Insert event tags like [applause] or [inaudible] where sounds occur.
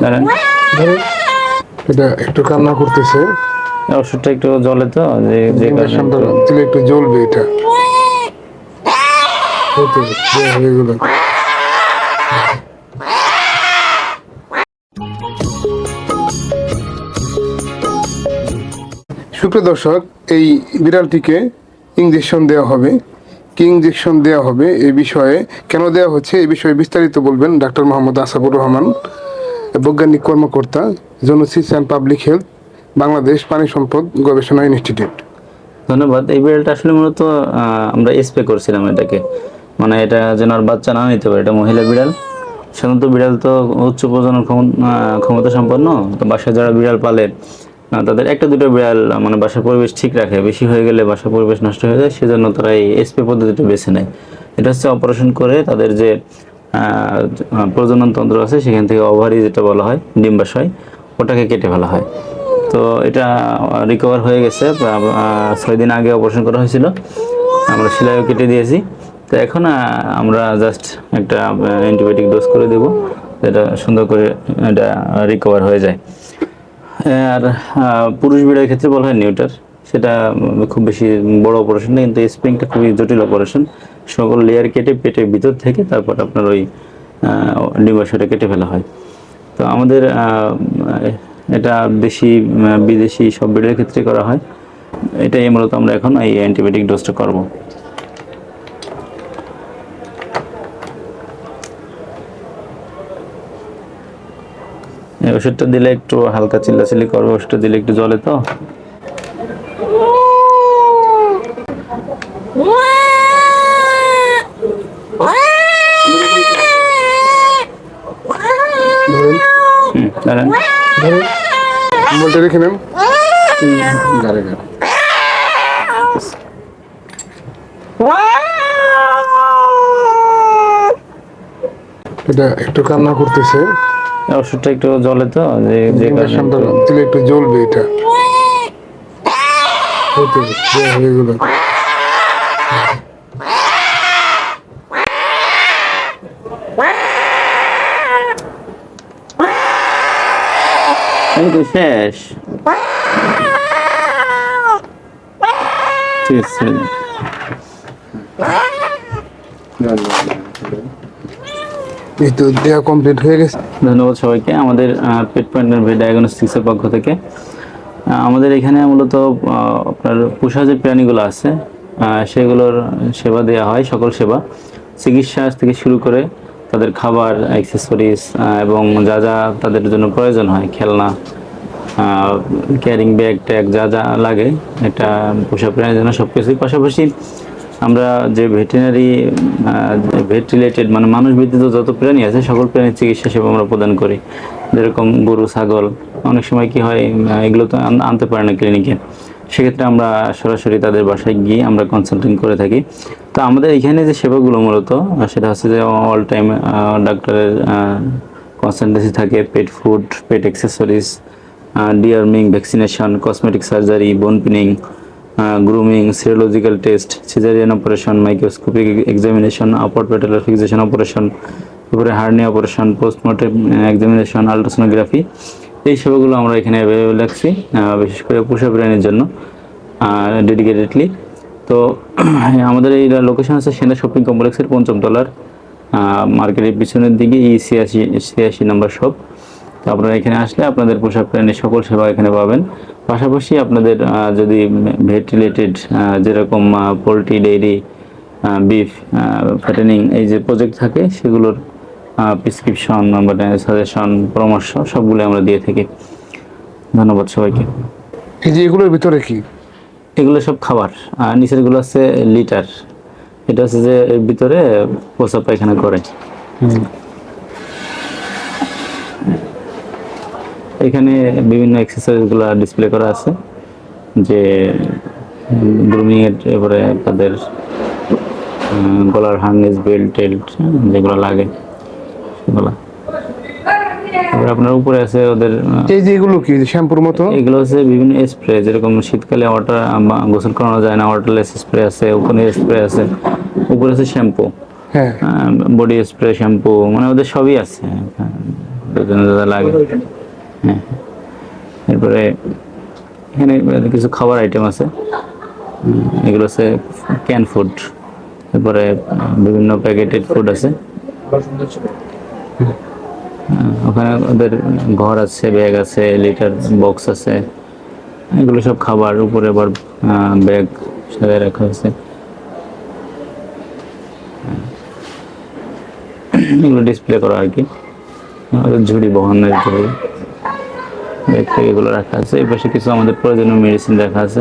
ধরেন এটা একটু কান্না করতেছে। ওষুধটা একটু জলে তো যে যে কারণে একটু- জ্বলবে এটা। হয়ে এগুলো সুপ্রিয় দর্শক, এই বিড়ালটিকে ইঞ্জেকশন দেওয়া হবে। কি ইঞ্জেকশন দেওয়া হবে এই বিষয়ে, কেন দেওয়া হচ্ছে এই বিষয়ে বিস্তারিত বলবেন ডাক্তার মোহাম্মদ আসাবুর রহমান, বৈজ্ঞানিক কর্মকর্তা zoonosis and public health, Bangladesh পানি সম্পদ গবেষণা ইনস্টিটিউট। ধন্যবাদ। এই বিড়ালটা আসলে মূলত আমরা স্প্রে করছিলাম এটাকে। মানে এটা যেন আর বাচ্চা না নিতে পারে, এটা মহিলা বিড়াল। সাধারণত বিড়াল তো উচ্চ প্রজনন ক্ষমতা সম্পন্ন তো বাসায় যারা বিড়াল পালে তাদের একটা দুটো বিড়াল মানে বাসার পরিবেশ ঠিক রাখে। বেশি হয়ে গেলে বাসার পরিবেশ নষ্ট হয়ে যায়, সেজন্য তারা এই স্প্রে পদ্ধতিটা বেছে নেয়। এটা হচ্ছে অপারেশন করে তাদের যে প্রজনন তন্ত্র আছে, সেখান থেকে ওভারি যেটা বলা হয়, ডিম্বাশয়, ওটাকে কেটে ফেলা হয়। তো এটা রিকভার হয়ে গেছে ছয় দিন আগে অপারেশন করা হয়েছিল। আমরা সেলাইও কেটে দিয়েছি। তো এখন আমরা জাস্ট একটা অ্যান্টিবায়োটিক ডোজ করে দেব, যেটা সুন্দর করে এটা রিকভার হয়ে যায়। আর পুরুষ বিড়ার ক্ষেত্রে বলা হয় নিউটার। সেটা খুব বেশি বড় অপারেশন না কিন্তু স্প্রিংটা খুবই জটিল অপারেশন সকল লেয়ার কেটে পেটের ভিতর থেকে তারপর আপনার ওই ডিম্বাশয়টা কেটে ফেলা হয়। তো আমাদের এটা উম, বিদেশি সব বেডের ক্ষেত্রে করা হয়। এটাই মূলত আমরা এখন এই অ্যান্টিবায়োটিক ডোজটা করব। ওষুধটা দিলে একটু হালকা চিল্লাচিল্লি করবে ওষুধটা দিলে একটু জলে তো রেখে এটা একটু কান্না করতেছে ওষুধটা একটু জলে তো যে যে কারণে একটু- জ্বলবে এটা। এগুলো এই তো শেষ। ঠিক আছে। তো দেওয়া কমপ্লিট হয়ে গেছে। ধন্যবাদ সবাইকে। আমাদের পেট পয়েন্টের ভে ডায়াগনস্টিক্সের পক্ষ থেকে। আমাদের এখানে মূলত আপনার পোষা যে প্রাণীগুলো আছে সেগুলোর সেবা দেওয়া হয়, সকল সেবা। চিকিৎসা থেকে শুরু করে তাদের খাবার অ্যাক্সেসরিজ এবং যা যা তাদের জন্য প্রয়োজন হয়, খেলনা ক্যারিং ব্যাগ ট্যাগ যা যা লাগে এটা পোষা প্রাণীর জন্য সব কিছুই পাশাপাশি আমরা যে ভেটেরিনারি ভেট রিলেটেড মানে মানুষ ব্যতীত যত প্রাণী আছে, সকল প্রাণীর চিকিৎসা সেবা আমরা প্রদান করি। যেরকম গরু, ছাগল, অনেক সময় কি হয় এগুলো তো আনতে পারে না ক্লিনিকে সেক্ষেত্রে আমরা সরাসরি তাদের বাসায় গিয়ে আমরা কনসাল্টিং করে থাকি। তো আমাদের এখানে যে সেবাগুলো মূলত, সেটা হচ্ছে যে অল টাইম ডাক্তারের কনসালটেন্সি থাকে pet food pet accessories deworming vaccination cosmetic surgery bone pinning grooming serological test caesarean operation microscopic examination upper patellar fixation operation তারপরে hernia operation postmortem examination ultrasonography এই সেবাগুলো আমরা এখানে অ্যাভেলেবেল রাখছি বিশেষ করে পোষা প্রাণীর জন্য ডেডিকেটেডলি তো, [clears throat] আমাদের এই লোকেশন আছে সেনা শপিং কমপ্লেক্সের পঞ্চম তলার মার্কেটের পিছনের দিকে ই ছিয়াশি ছিয়াশি নম্বর শপ তো আপনারা এখানে আসলে আপনাদের পোশাক প্রাণীর সকল সেবা এখানে পাবেন। পাশাপাশি আপনাদের যদি ভেট রিলেটেড যেরকম পোলট্রি ডেইরি বিফ ফ্যাটেনিং এই যে প্রজেক্ট থাকে সেগুলোর প্রেসক্রিপশন মানে সাজেশন পরামর্শ সবগুলো আমরা দিয়ে থাকি। ধন্যবাদ সবাইকে। এই যে এগুলোর ভিতরে কি? এগুলো সব খাবার। আর নিচেরগুলো হচ্ছে লিটার। এটা হচ্ছে যে এর ভিতরে প্রসাব পায়খানা করে। এখানে বিভিন্ন এক্সারসাইজগুলো ডিসপ্লে করা আছে যে গ্রুমিং এর এবারে তাদের গলার হার্নেস বেল্ট টেল্ট যেগুলো লাগে সেগুলো। আপনার উপরে আছে ওদের এই যে এগুলো কি শ্যাম্পুর মতো? এগুলো হচ্ছে বিভিন্ন স্প্রে যেরকম শীতকালে ওয়াটার গোসল করানো যায় না ওয়াটারলেস স্প্রে আছে উপরে স্প্রে আছে উপরে আছে শ্যাম্পু। হ্যাঁ। বডি স্প্রে শ্যাম্পু মানে ওদের সবই আছে হ্যাঁ, দুজনে যা লাগে। হ্যাঁ। এরপরে এখানে কিছু খাবার আইটেম আছে। এগুলো হচ্ছে ক্যান ফুড তারপরে বিভিন্ন প্যাকেটেড ফুড আছে। হ্যাঁ, ওখানে ওদের ঘর আছে ব্যাগ আছে লিটার বক্স আছে। এগুলো সব খাবার উপরে আবার ব্যাগ সাজায় রাখা আছে। এগুলো ডিসপ্লে করা আর কি? ঝুড়ি বহনের ঝুড়ি। এগুলো রাখা আছে। এই পাশে কিছু আমাদের প্রয়োজনীয় মেডিসিন রাখা আছে।